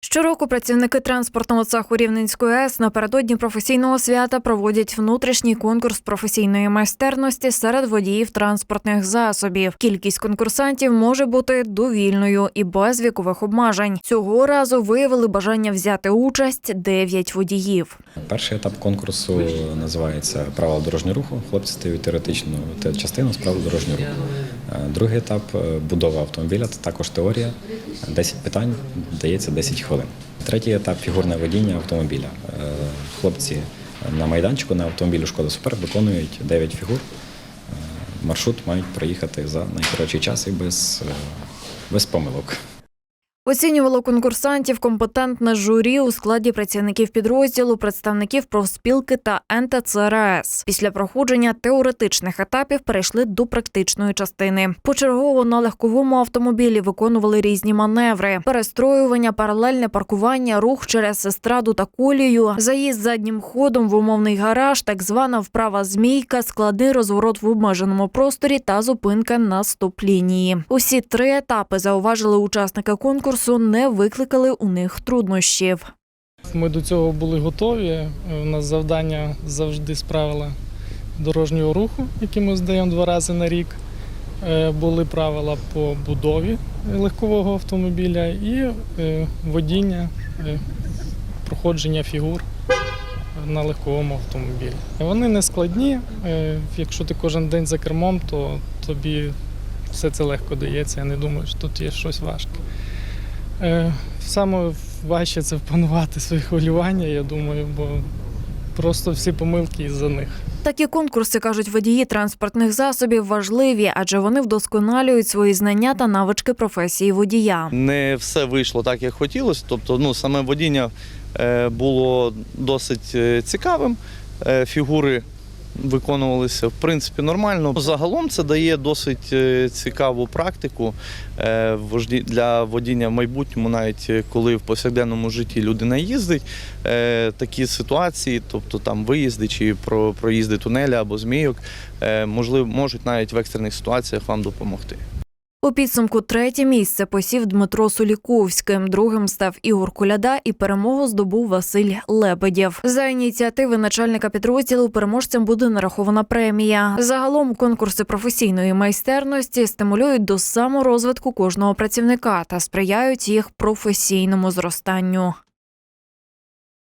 Щороку працівники транспортного цеху Рівненської АЕС напередодні професійного свята проводять внутрішній конкурс професійної майстерності серед водіїв транспортних засобів. Кількість конкурсантів може бути довільною і без вікових обмежень. Цього разу виявили бажання взяти участь 9 водіїв. Перший етап конкурсу називається Правила дорожнього руху. Хлопці стають теоретичну те- частину з правил дорожнього руху. Е, Другий етап е, будова автомобіля, це також теорія. 10 питань, дається 10 хвилин. Третій етап фігурне водіння автомобіля. Е, Хлопці на майданчику на автомобілі Шкода Супер виконують 9 фігур. Маршрут мають проїхати за найкоротший час і без, без помилок. Оцінювало конкурсантів компетентне журі у складі працівників підрозділу, представників профспілки та НТЦРС. Після проходження теоретичних етапів перейшли до практичної частини. Почергово на легковому автомобілі виконували різні маневри: перестроювання, паралельне паркування, рух через естраду та колію, заїзд заднім ходом в умовний гараж, так звана вправа змійка, складний розворот в обмеженому просторі та зупинка на стоп-лінії. Усі три етапи зауважили учасники конкурсу, не викликали у них труднощів. Ми до цього були готові. У нас завдання завжди з правила дорожнього руху, які ми здаємо два рази на рік. Е, Були правила по будові легкового автомобіля і е, водіння, е, проходження фігур на легковому автомобілі. Вони не складні. Якщо ти кожен день за кермом, то тобі все це легко дається. Я не думаю, що тут є щось важке. Е, Саме важче це впанувати свої хвилювання, я думаю, бо просто всі помилки із-за них. Такі конкурси кажуть водії транспортних засобів важливі, адже вони вдосконалюють свої знання та навички професії водія. Не все вийшло так, як хотілося. Тобто, ну, саме водіння е, було досить е, цікавим. Фігури виконувалися в принципі нормально. Загалом це дає досить е, цікаву практику е, для водіння в майбутньому, навіть е, коли в повсякденному житті людина їздить. Такі ситуації, тобто там виїзди чи про- проїзди тунеля або змійок, можливо, можуть навіть в екстрених ситуаціях вам допомогти. У підсумку третє місце посів Дмитро Суліковським. Другим став Ігор Куляда і перемогу здобув Василь Лебедєв. За ініціативи начальника підрозділу переможцям буде нарахована премія. Загалом конкурси професійної майстерності стимулюють до саморозвитку кожного працівника та сприяють їх професійному зростанню.